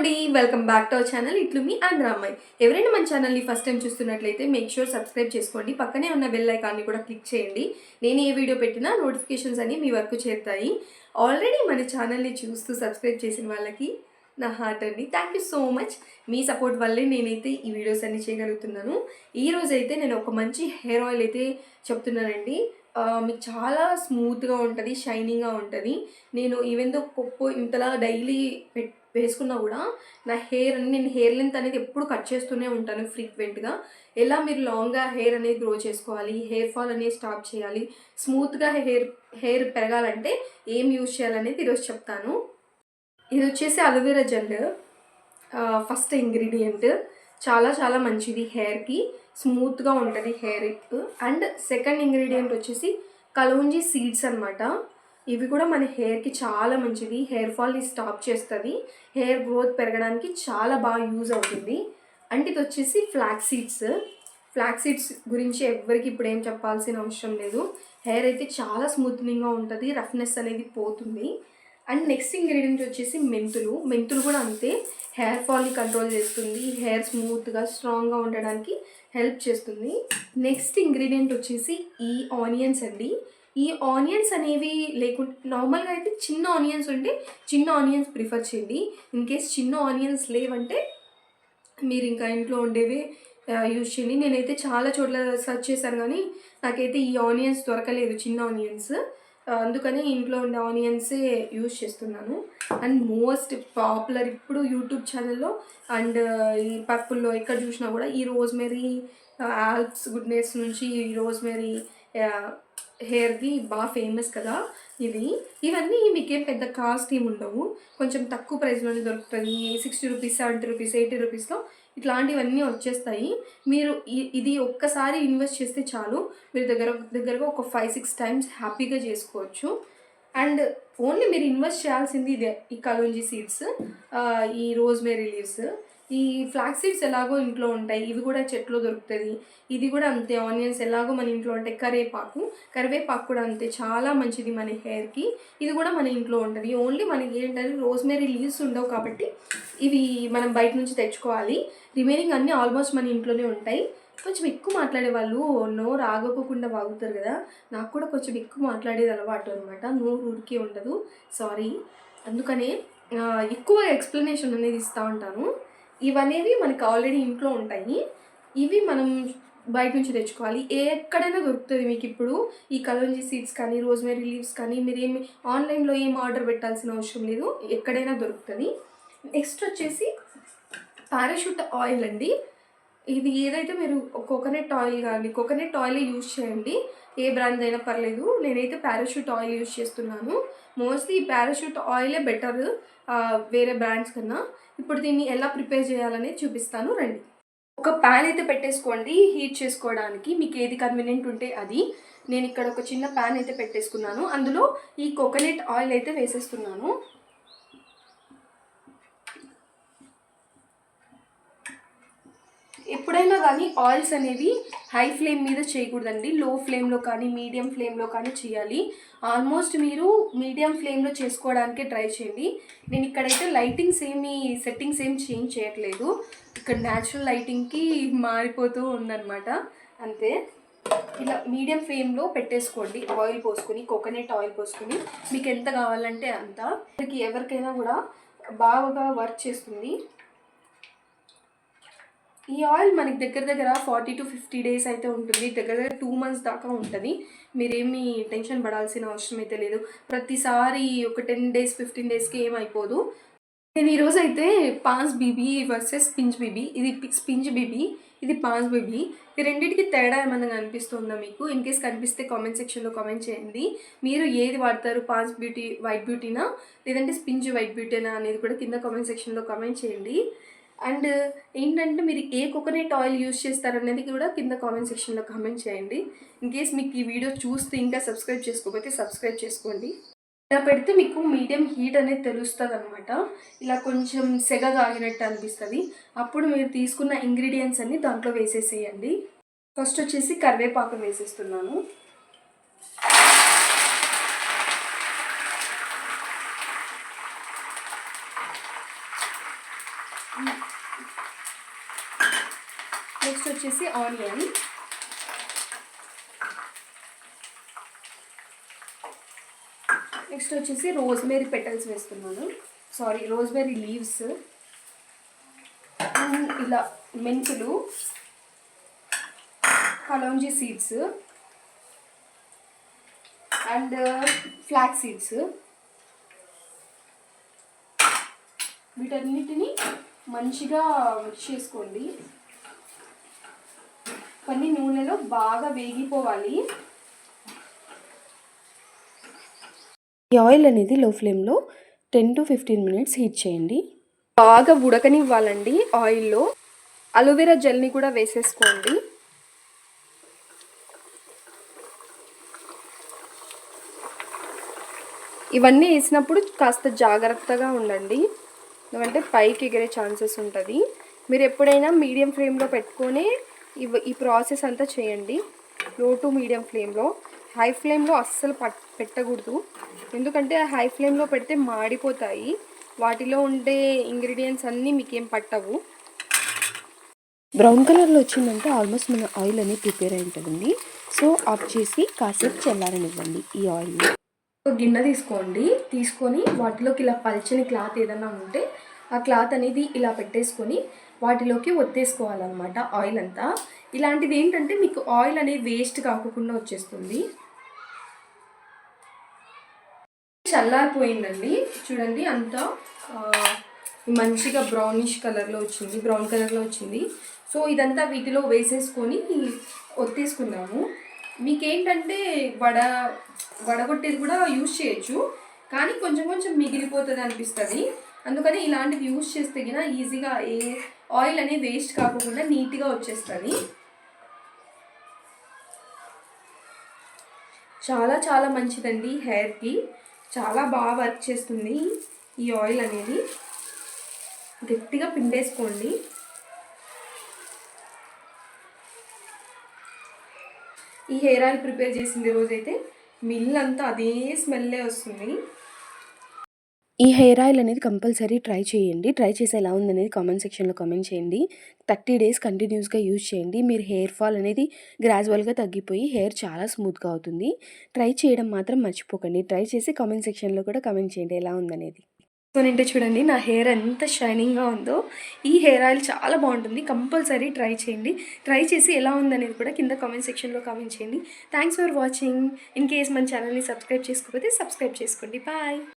అండి. Welcome back to our channel ఇట్లు మీ అండ్ రామ్మాయి ఎవరైనా మన ఛానల్ని ఫస్ట్ టైం చూస్తున్నట్లయితే మేక్ షూర్ సబ్స్క్రైబ్ చేసుకోండి. పక్కనే ఉన్న బెల్ ఐకాన్ని కూడా క్లిక్ చేయండి. నేను ఏ వీడియో పెట్టినా నోటిఫికేషన్స్ అన్ని మీ వరకు చేరుతాయి. ఆల్రెడీ మన ఛానల్ని చూస్తూ సబ్స్క్రైబ్ చేసిన వాళ్ళకి నా హార్ట్ అండి. థ్యాంక్ యూ సో మచ్ మీ సపోర్ట్ వల్లే నేనైతే ఈ వీడియోస్ అన్ని చేయగలుగుతున్నాను. ఈరోజు అయితే నేను ఒక మంచి హెయిర్ ఆయిల్ అయితే చెప్తున్నానండి. మీకు చాలా స్మూత్గా ఉంటుంది షైనింగ్గా ఉంటుంది. నేను ఈవెన్ దో పప్పు ఇంతలా డైలీ పెట్ వేసుకున్నా కూడా నా హెయిర్ నేను హెయిర్ లెంత్ అనేది ఎప్పుడు కట్ చేస్తూనే ఉంటాను ఫ్రీక్వెంట్గా. ఎలా మీరు లాంగ్గా హెయిర్ అనేది గ్రో చేసుకోవాలి హెయిర్ ఫాల్ అనేది స్టాప్ చేయాలి స్మూత్గా హెయిర్ హెయిర్ పెరగాలంటే ఏం యూజ్ చేయాలనేది ఈరోజు చెప్తాను. ఇది వచ్చేసి అలోవెరా జెల్ ఫస్ట్ ఇంగ్రీడియంట్. చాలా చాలా మంచిది హెయిర్కి. స్మూత్గా ఉంటుంది హెయిర్ అండ్ సెకండ్ ఇంగ్రీడియంట్ వచ్చేసి కలౌంజీ సీడ్స్ అనమాట ఇవి కూడా మన హెయిర్కి చాలా మంచిది హెయిర్ ఫాల్ని స్టాప్ చేస్తుంది. హెయిర్ గ్రోత్ పెరగడానికి చాలా బాగా యూజ్ అవుతుంది. అండ్ ఇది వచ్చేసి ఫ్లాక్ సీడ్స్. ఫ్లాక్ సీడ్స్ గురించి ఎవరికి ఇప్పుడు ఏం చెప్పాల్సిన అవసరం లేదు. హెయిర్ అయితే చాలా స్మూత్నింగ్గా ఉంటుంది. రఫ్నెస్ అనేది పోతుంది. అండ్ నెక్స్ట్ ఇంగ్రీడియంట్ వచ్చేసి మెంతులు. మెంతులు కూడా అంతే. హెయిర్ ఫాల్ని కంట్రోల్ చేస్తుంది. హెయిర్ స్మూత్గా స్ట్రాంగ్గా ఉండడానికి హెల్ప్ చేస్తుంది. నెక్స్ట్ ఇంగ్రీడియంట్ వచ్చేసి ఈ ఆనియన్స్ అండి. ఈ ఆనియన్స్ అనేవి లేకుంటే నార్మల్గా అయితే చిన్న ఆనియన్స్ ఉంటే చిన్న ఆనియన్స్ ప్రిఫర్ చేయండి. ఇన్ కేస్ చిన్న ఆనియన్స్ లేవంటే మీరు ఇంకా ఇంట్లో ఉండేవి యూజ్ చేయండి. నేనైతే చాలా చోట్ల సెర్చ్ చేశాను కానీ నాకైతే ఈ ఆనియన్స్ దొరకలేదు చిన్న ఆనియన్స్. అందుకని ఇంట్లో ఉండే ఆనియన్సే యూజ్ చేస్తున్నాను. అండ్ మోస్ట్ పాపులర్ ఇప్పుడు యూట్యూబ్ ఛానల్లో అండ్ ఈ పర్పుల్లో ఎక్కడ చూసినా కూడా ఈ రోజ్మెరీ ఆల్ప్స్ గుడ్నెస్ నుంచి ఈ రోజ్మెరీ హెయిర్ది బాగా ఫేమస్ కదా ఇది. ఇవన్నీ మీకేం పెద్ద కాస్ట్ ఏమి ఉండవు. కొంచెం తక్కువ ప్రైస్లోనే దొరుకుతుంది. Sixty rupees seventy rupees eighty రూపీస్లో ఇట్లాంటివన్నీ వచ్చేస్తాయి. మీరు ఇది ఒక్కసారి ఇన్వెస్ట్ చేస్తే చాలు. మీరు దగ్గర దగ్గరగా ఒక ఫైవ్ సిక్స్ టైమ్స్ హ్యాపీగా చేసుకోవచ్చు. అండ్ ఓన్లీ మీరు ఇన్వెస్ట్ చేయాల్సింది ఇదే ఈ కలుంజీ సీడ్స్ ఈ రోజ్మేరీ లీవ్స్. ఈ ఫ్లాక్స్ సీడ్స్ ఎలాగో ఇంట్లో ఉంటాయి ఇవి కూడా చెట్లో దొరుకుతుంది. ఇది కూడా అంతే ఆనియన్స్ ఎలాగో మన ఇంట్లో ఉంటాయి. కరివేపాకు కరివేపాకు కూడా అంతే చాలా మంచిది మన హెయిర్కి. ఇది కూడా మన ఇంట్లో ఉంటుంది. ఓన్లీ మనకి ఏంటంటే రోజ్మేరీ లీవ్స్ ఉండవు కాబట్టి ఇవి మనం బయట నుంచి తెచ్చుకోవాలి. రిమైనింగ్ అన్నీ ఆల్మోస్ట్ మన ఇంట్లోనే ఉంటాయి. కొంచెం ఎక్కువ మాట్లాడే వాళ్ళు నోరు ఆగకోకుండా వాగుతారు కదా. నాకు కూడా కొంచెం ఎక్కువ మాట్లాడేది అలవాటు అనమాట నోరు ఊరికే ఉండదు. సారీ అందుకనే ఎక్కువ ఎక్స్ప్లెనేషన్ అనేది ఇస్తూ ఉంటాను. ఇవనేవి మనకి ఆల్రెడీ ఇంట్లో ఉంటాయి. ఇవి మనం బయట నుంచి తెచ్చుకోవాలి. ఎక్కడైనా దొరుకుతుంది మీకు ఇప్పుడు. ఈ కలంజీ సీడ్స్ కానీ రోజ్మెరీ లీవ్స్ కానీ మీరు ఏమి ఆన్లైన్లో ఏం ఆర్డర్ పెట్టాల్సిన అవసరం లేదు. ఎక్కడైనా దొరుకుతుంది. నెక్స్ట్ వచ్చేసి పారాషూట్ ఆయిల్ అండి. ఇది ఏదైతే మీరు కోకోనట్ ఆయిల్ కానీ కోకోనట్ ఆయిల్ యూజ్ చేయండి. ఏ బ్రాండ్ అయినా పర్లేదు. నేనైతే పారాషూట్ ఆయిల్ యూజ్ చేస్తున్నాను. మోస్ట్లీ ఈ పారాషూట్ ఆయిలే బెటర్ వేరే బ్రాండ్స్ కన్నా. ఇప్పుడు దీన్ని ఎలా ప్రిపేర్ చేయాలనే చూపిస్తాను. రండి. ఒక ప్యాన్ అయితే పెట్టేసుకోండి. హీట్ చేసుకోవడానికి మీకు ఏది కన్వీనియంట్ ఉంటే అది. నేను ఇక్కడ ఒక చిన్న ప్యాన్ అయితే పెట్టేసుకున్నాను. అందులో ఈ కోకోనట్ ఆయిల్ అయితే వేసేస్తున్నాను. ఎప్పుడైనా కానీ ఆయిల్స్ అనేవి హై ఫ్లేమ్ మీద చేయకూడదండి. లో ఫ్లేమ్లో కానీ మీడియం ఫ్లేమ్లో కానీ చేయాలి. ఆల్మోస్ట్ మీరు మీడియం ఫ్లేమ్లో చేసుకోవడానికే ట్రై చేయండి. నేను ఇక్కడైతే లైటింగ్స్ ఏమి సెట్టింగ్స్ ఏమి చేంజ్ చేయట్లేదు. ఇక్కడ న్యాచురల్ లైటింగ్కి మారిపోతూ ఉందన్నమాట. అంతే. ఇలా మీడియం ఫ్లేమ్లో పెట్టేసుకోండి. ఆయిల్ పోసుకొని కోకోనట్ ఆయిల్ పోసుకొని మీకు ఎంత కావాలంటే అంత. మీకు ఎవరికైనా కూడా బాగా వర్క్ చేస్తుంది. ఈ ఆయిల్ మనకి దగ్గర దగ్గర ఫార్టీ టు ఫిఫ్టీ డేస్ అయితే ఉంటుంది. దగ్గర దగ్గర టూ మంత్స్ దాకా ఉంటుంది. మీరేమీ టెన్షన్ పడాల్సిన అవసరం అయితే లేదు. ప్రతిసారి ఒక టెన్ డేస్ ఫిఫ్టీన్ డేస్కి ఏమైపోదు. నేను ఈరోజు అయితే Pond's BB versus Spinz BB. ఇది స్పింజ్ బీబీ ఇది పాన్స్ బీబీ. ఈ రెండింటికి తేడా ఏమైనా కనిపిస్తుందా మీకు? ఇన్ కేస్ కనిపిస్తే కామెంట్ సెక్షన్లో కామెంట్ చేయండి. మీరు ఏది వాడతారు? పాన్స్ బ్యూటీ వైట్ బ్యూటీనా? లేదంటే స్పింజ్ వైట్ బ్యూటీనా అనేది కూడా కింద కామెంట్ సెక్షన్లో కామెంట్ చేయండి. అండ్ ఏంటంటే మీరు ఏ కోకోనట్ ఆయిల్ యూస్ చేస్తారనేది కూడా కింద కామెంట్ సెక్షన్లో కామెంట్ చేయండి. ఇన్ కేస్ మీకు ఈ వీడియో చూస్తే ఇంకా సబ్స్క్రైబ్ చేసుకోకపోతే సబ్స్క్రైబ్ చేసుకోండి. ఇలా పెడితే మీకు మీడియం హీట్ అనేది తెలుస్తుంది అనమాట ఇలా కొంచెం సెగ కాగినట్టు అనిపిస్తుంది. అప్పుడు మీరు తీసుకున్న ఇంగ్రీడియంట్స్ అన్ని దాంట్లో వేసేసేయండి. ఫస్ట్ వచ్చేసి కరివేపాకు వేసేస్తున్నాను. నెక్స్ట్ వచ్చేసి ఆనియన్. నెక్స్ట్ వచ్చేసి రోజ్మేరీ పెటల్స్ వేస్తున్నాను. సారీ రోజ్మేరీ లీవ్స్ ఇలా మెంతులు kalonji seeds and flax seeds వీటన్నిటిని మంచిగా మిక్స్ చేసుకోండి. కొన్ని నూనెలో బాగా వేగిపోవాలి. ఈ ఆయిల్ అనేది లో ఫ్లేమ్లో ten to fifteen minutes heat చేయండి. బాగా ఉడకనివ్వాలండి ఆయిల్లో. అలోవెరా జెల్ని కూడా వేసేసుకోండి. ఇవన్నీ వేసినప్పుడు కాస్త జాగ్రత్తగా ఉండండి. ఎందుకంటే పైకి ఎగిరే ఛాన్సెస్ ఉంటుంది. మీరు ఎప్పుడైనా మీడియం ఫ్లేమ్లో పెట్టుకొని ఇవ్ ఈ ప్రాసెస్ అంతా చేయండి. లో టు మీడియం ఫ్లేమ్లో. హై ఫ్లేమ్లో అస్సలు పట్ పెట్టకూడదు. ఎందుకంటే హై ఫ్లేమ్లో పెడితే మాడిపోతాయి. వాటిలో ఉండే ఇంగ్రీడియంట్స్ అన్నీ మీకేం పట్టవు. బ్రౌన్ కలర్లో వచ్చిందంటే ఆల్మోస్ట్ మన ఆయిల్ అనేది ప్రిపేర్ అయి ఉంటుందండి. సో ఆఫ్ చేసి కాసేపు చల్లారనివ్వండి ఈ ఆయిల్ని. ఒక గిన్నె తీసుకోండి. తీసుకొని వాటిలోకి ఇలా పల్చని క్లాత్ ఏదైనా ఉంటే ఆ క్లాత్ అనేది ఇలా పెట్టేసుకొని వాటిలోకి ఒత్తేసుకోవాలన్నమాట ఆయిల్ అంతా. ఇలాంటిది ఏంటంటే మీకు ఆయిల్ అనేది వేస్ట్ కాకుండా వచ్చేస్తుంది. చల్లారిపోయిందండి. చూడండి అంతా మంచిగా బ్రౌనిష్ కలర్లో వచ్చింది. బ్రౌన్ కలర్లో వచ్చింది. సో ఇదంతా వీటిలో వేసేసుకొని ఒత్తేసుకున్నాము. మీకేంటంటే వడ వడగొట్టేది కూడా యూజ్ చేయొచ్చు. కానీ కొంచెం కొంచెం మిగిలిపోతుంది అనిపిస్తుంది. అందుకని ఇలాంటివి యూజ్ చేస్తే గిన ఈజీగా ఏ ఆయిల్ అనేది వేస్ట్ కాకుండా నీట్గా వచ్చేస్తుంది. చాలా చాలా మంచిదండి హెయిర్కి. చాలా బాగా వర్క్ చేస్తుంది ఈ ఆయిల్ అనేది. గట్టిగా పిండేసుకోండి. ఈ హెయిర్ ఆయిల్ ప్రిపేర్ చేసింది రోజైతే. మిల్ అంతా అదే స్మెల్లే వస్తుంది. ఈ హెయిర్ ఆయిల్ అనేది కంపల్సరీ ట్రై చేయండి. ట్రై చేసి ఎలా ఉందనేది కామెంట్ సెక్షన్లో కామెంట్ చేయండి. థర్టీ డేస్ కంటిన్యూస్గా యూజ్ చేయండి. మీరు హెయిర్ ఫాల్ అనేది గ్రాజువల్గా తగ్గిపోయి హెయిర్ చాలా స్మూత్గా అవుతుంది. ట్రై చేయడం మాత్రం మర్చిపోకండి. ట్రై చేసి కామెంట్ సెక్షన్లో కూడా కామెంట్ చేయండి ఎలా ఉందనేది. సో నింటే చూడండి నా హెయిర్ ఎంత షైనింగ్గా ఉందో. ఈ హెయిర్ ఆయిల్ చాలా బాగుంటుంది. కంపల్సరీ ట్రై చేయండి. ట్రై చేసి ఎలా ఉందనేది కూడా కింద కామెంట్ సెక్షన్లో కామెంట్ చేయండి. Thanks for watching. In case మన ఛానల్ని సబ్స్క్రైబ్ చేసుకోకపోతే సబ్స్క్రైబ్ చేసుకోండి. బాయ్.